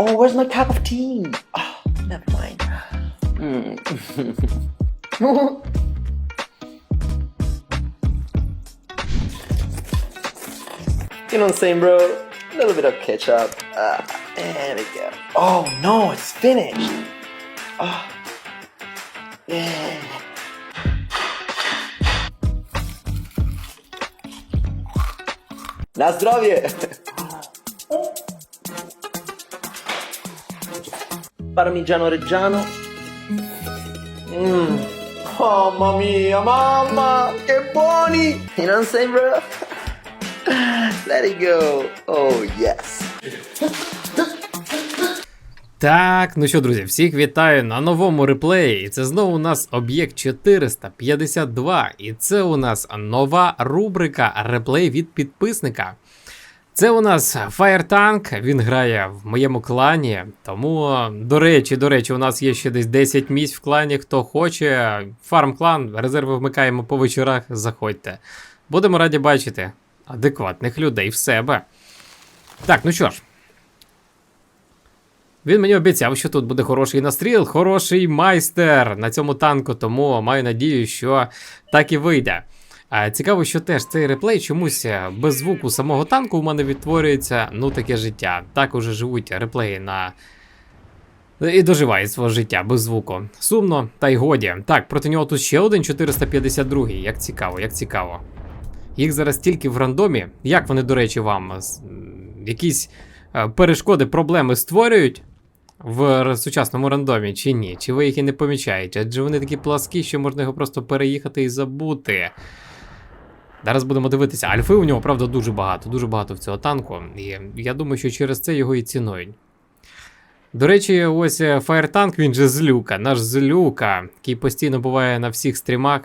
Oh, where's my cup of tea? Oh, never mind. Mm. you know what I'm saying, bro? A little bit of ketchup. Ah, there we go. Oh no, it's finished. Oh, yeah. Na zdrowie! Parmigiano Reggiano. Oh, mamma mia, mamma! Che buoni! You know what I'm saying, bro? Let it go. Oh, yes. Так, ну що, друзі, всіх вітаю на новому реплеї. І це знову у нас об'єкт 452. І це у нас нова рубрика реплей від підписника. Це у нас Fire Tank, він грає в моєму клані. Тому, до речі, до речі, у нас є ще десь 10 місць в клані. Хто хоче. Фарм клан, резерви вмикаємо по вечорах, заходьте. Будемо раді бачити адекватних людей в себе. Так, ну що ж. Він мені обіцяв, що тут буде хороший настріл, хороший майстер на цьому танку, тому маю надію, що так і вийде. А, цікаво, що теж цей реплей чомусь е, без звуку самого танку у мене відтворюється ну таке життя. Так уже живуть реплеї на. І доживають свого життя без звуку. Сумно, та й годі. Так, проти нього тут ще один 452. Як цікаво, як цікаво. Їх зараз тільки в рандомі. Як вони, до речі, вам якісь е, перешкоди, проблеми створюють в сучасному рандомі, чи ні? Чи ви їх і не помічаєте? Адже вони такі пласкі, що можна його просто переїхати і забути. Зараз будемо дивитися. Альфи у нього, правда, дуже багато, дуже багато в цього танку. І я думаю, що через це його і цінують. До речі, ось е, Tank, він же злюка, наш злюка, який постійно буває на всіх стрімах.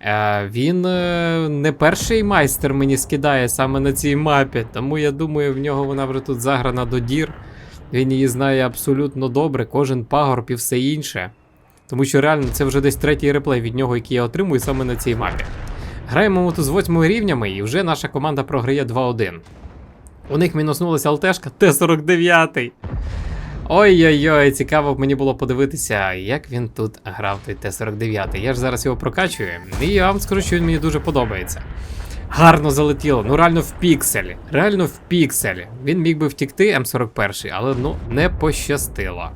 Е, Він е, не перший майстер мені скидає саме на цій мапі, тому я думаю, в нього вона вже тут заграна до дір. Він її знає абсолютно добре, кожен пагорб і все інше. Тому що реально це вже десь третій реплей від нього, який я отримую саме на цій мапі. Граємо тут з восьмими рівнями, і вже наша команда програє 2-1. У них мінуснулася ЛТшка Т-49. Ой-ой-ой, цікаво б мені було подивитися, як він тут грав той Т-49. Я ж зараз його прокачую, і я вам скажу, що він мені дуже подобається. Гарно залетіло, ну реально в піксель. Реально в піксель. Він міг би втікти М41, але ну не пощастило.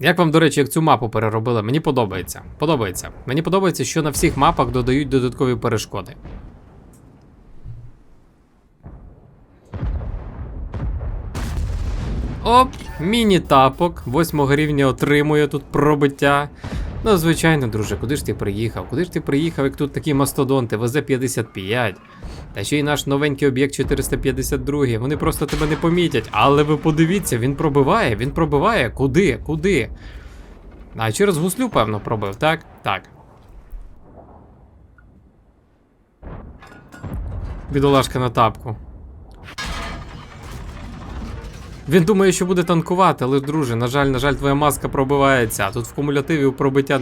Як вам, до речі, як цю мапу переробили? Мені подобається. Подобається. Мені подобається, що на всіх мапах додають додаткові перешкоди. Оп, міні-тапок. Восьмого рівня отримує тут пробиття. Ну, звичайно, друже, куди ж ти приїхав? Куди ж ти приїхав, як тут такі мастодонти, ВЗ-55. Та ще й наш новенький об'єкт 452. Вони просто тебе не помітять. Але ви подивіться, він пробиває, він пробиває. Куди? Куди? А через гуслю, певно, пробив, так? Так. Бідолашка на тапку. Він думає, що буде танкувати, але друже, на жаль, на жаль, твоя маска пробивається. Тут в кумулятиві пробиття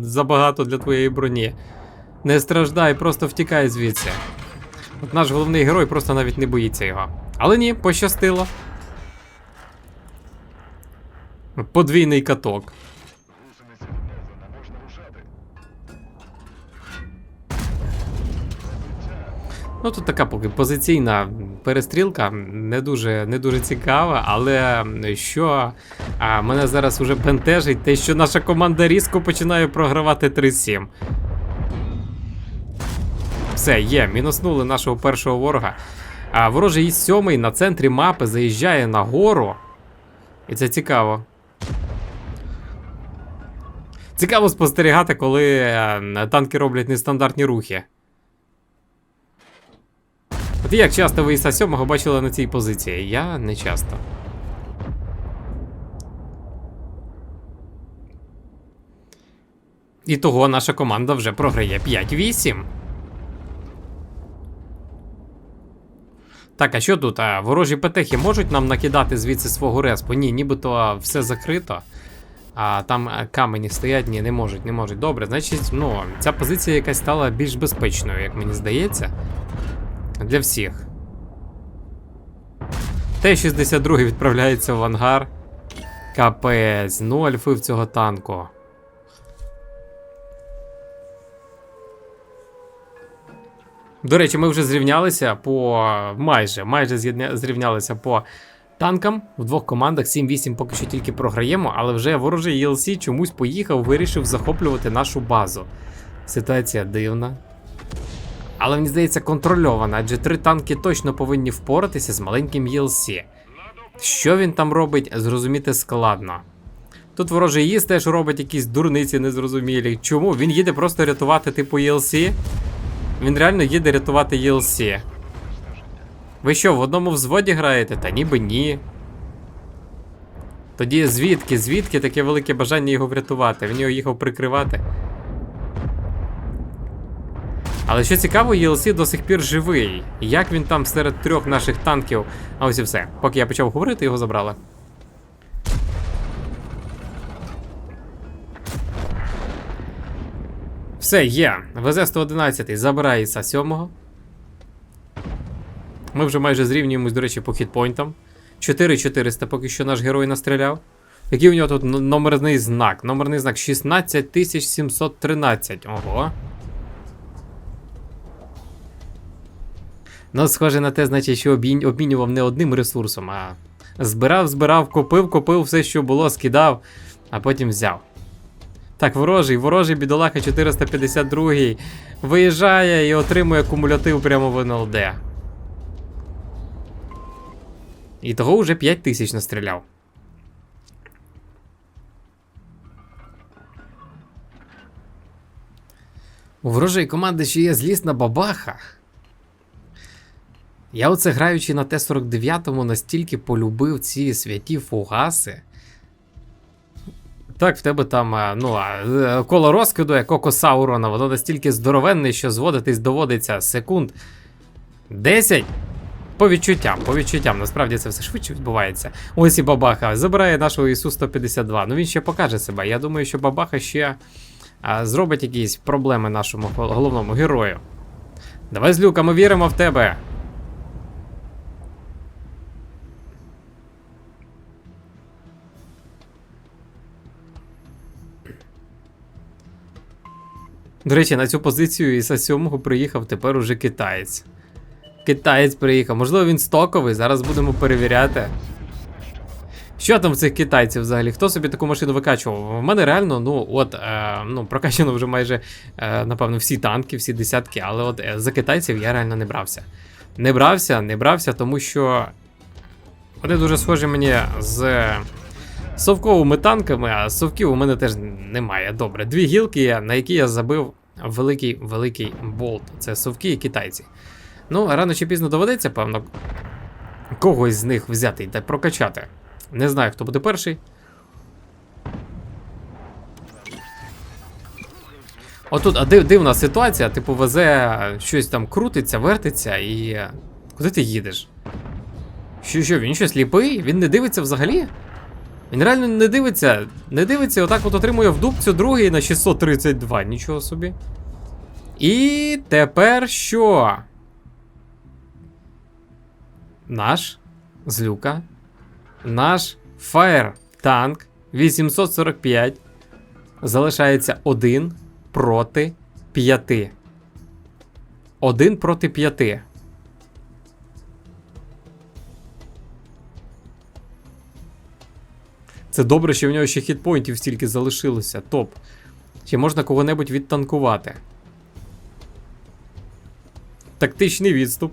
забагато для твоєї броні. Не страждай, просто втікай звідси. От наш головний герой просто навіть не боїться його. Але ні, пощастило. Подвійний каток. Ну, тут така поки позиційна перестрілка, не дуже, не дуже цікава, але що а, мене зараз уже бентежить, те, що наша команда різко починає програвати 3-7. Все, є, мінуснули нашого першого ворога. А ворожий сьомий на центрі мапи заїжджає на гору. І це цікаво. Цікаво спостерігати, коли е, танки роблять нестандартні рухи. От як часто ви Іса 7 бачили на цій позиції? Я не часто. І того наша команда вже програє 5-8. Так, а що тут? А, ворожі петехи можуть нам накидати звідси свого респу? Ні, нібито все закрито. А там камені стоять, ні, не можуть, не можуть. Добре, значить, ну, ця позиція якась стала більш безпечною, як мені здається. Для всіх. Т-62 відправляється в ангар. Капець, ну альфи в цього танку. До речі, ми вже зрівнялися по майже, майже зрівнялися по танкам в двох командах. 7-8 поки що тільки програємо, але вже ворожий ELC чомусь поїхав, вирішив захоплювати нашу базу. Ситуація дивна. Але мені здається, контрольована, адже три танки точно повинні впоратися з маленьким ELC. Що він там робить, зрозуміти складно. Тут ворожий їзд теж робить якісь дурниці незрозумілі. Чому? Він їде просто рятувати типу ELC. Він реально їде рятувати ELC. Ви що, в одному взводі граєте? Та ніби ні. Тоді звідки, звідки таке велике бажання його врятувати? Він його їхав прикривати. Але що цікаво, ELC до сих пір живий. Як він там серед трьох наших танків. А ось і все. Поки я почав говорити, його забрали. Все, є. ВЗ-111 забирає іса 7. Ми вже майже зрівнюємось, до речі, по хітпойнтам. 4400 поки що наш герой настріляв. Який у нього тут номерний знак? Номерний знак 16713. Ого. Ну, схоже на те, значить, що обмінював не одним ресурсом, а збирав, збирав, копив, копив все, що було, скидав, а потім взяв. Так, ворожий, ворожий бідолаха 452 виїжджає і отримує кумулятив прямо в НЛД. І того вже 5 тисяч настріляв. У ворожої команди ще є злісна бабаха. Я оце граючи на Т-49 настільки полюбив ці святі фугаси. Так, в тебе там е, ну, е, коло розкиду, як око Саурона, воно настільки здоровенне, що зводитись доводиться секунд 10. По відчуттям, по відчуттям, насправді це все швидше відбувається. Ось і Бабаха забирає нашого Ісу 152. Ну він ще покаже себе. Я думаю, що Бабаха ще а, зробить якісь проблеми нашому головному герою. Давай, Злюка, ми віримо в тебе. До речі, на цю позицію із 7 приїхав тепер уже китаєць. Китаєць приїхав. Можливо, він стоковий, зараз будемо перевіряти. Що там в цих китайців взагалі? Хто собі таку машину викачував? В мене реально, ну, от, е, ну, прокачано вже майже, е, напевно, всі танки, всі десятки, але от е, за китайців я реально не брався. Не брався, не брався, тому що вони дуже схожі мені з совковими танками, а совків у мене теж немає. Добре, дві гілки, на які я забив великий великий болт. Це совки і китайці. Ну, рано чи пізно доведеться, певно, когось з них взяти та прокачати. Не знаю, хто буде перший. Отут а див, дивна ситуація, типу, везе щось там крутиться, вертиться і. Куди ти їдеш? Що, що, він що, сліпий? Він не дивиться взагалі? Він реально не дивиться, не дивиться, отак от отримує в дубцю другий на 632, нічого собі. І тепер що? Наш злюка. Наш Fire танк 845 залишається один проти п'яти. Один проти п'яти. Це добре, що в нього ще хітпоінтів стільки залишилося. Топ. Чи можна кого-небудь відтанкувати? Тактичний відступ.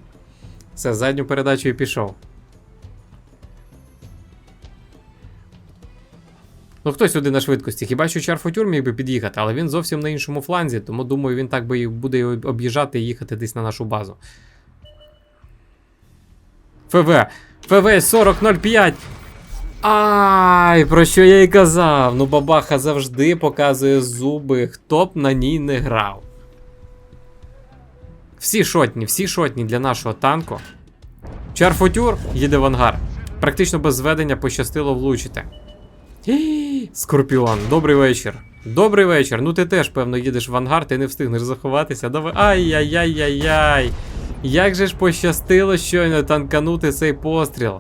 Все, задню передачу і пішов. Ну, хто сюди на швидкості? Хіба що Чарфотюр міг би під'їхати, але він зовсім на іншому фланзі, тому думаю, він так би буде об'їжджати і їхати десь на нашу базу. ФВ. ФВ 4005. Ай, про що я й казав? Ну, бабаха завжди показує зуби, хто б на ній не грав. Всі шотні, всі шотні для нашого танку. Чарфотюр їде в ангар. Практично без зведення пощастило влучити. Скорпіон, добрий вечір. Добрий вечір. Ну ти теж, певно, їдеш в ангар, ти не встигнеш заховатися. Давай. Ай-яй-яй-яй-яй. Як же ж пощастило щойно танканути цей постріл.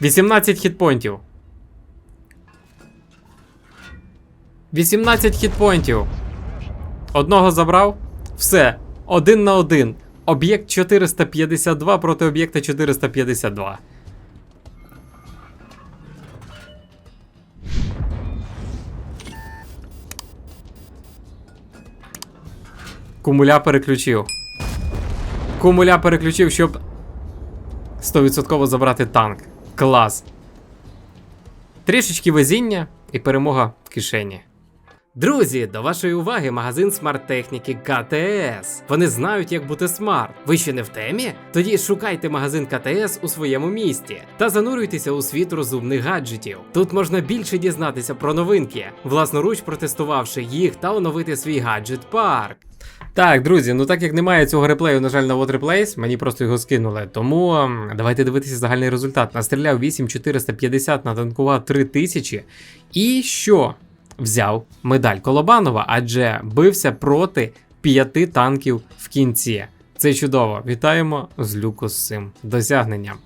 18 хітпойнтів. 18 хітпойнтів. Одного забрав. Все. Один на один. Об'єкт 452 проти об'єкта 452. Кумуля переключив. Кумуля переключив, щоб 100% забрати танк. Клас. Трішечки везіння і перемога в кишені. Друзі, до вашої уваги магазин смарт-техніки КТС. Вони знають, як бути смарт. Ви ще не в темі? Тоді шукайте магазин КТС у своєму місті та занурюйтеся у світ розумних гаджетів. Тут можна більше дізнатися про новинки, власноруч протестувавши їх та оновити свій гаджет парк. Так, друзі, ну так як немає цього реплею, на жаль, на What Replays, мені просто його скинули. Тому ем, давайте дивитися загальний результат. Настріляв 8450, натанкував 3000. І що? Взяв медаль Колобанова, адже бився проти п'яти танків в кінці. Це чудово. Вітаємо з люку з цим досягненням.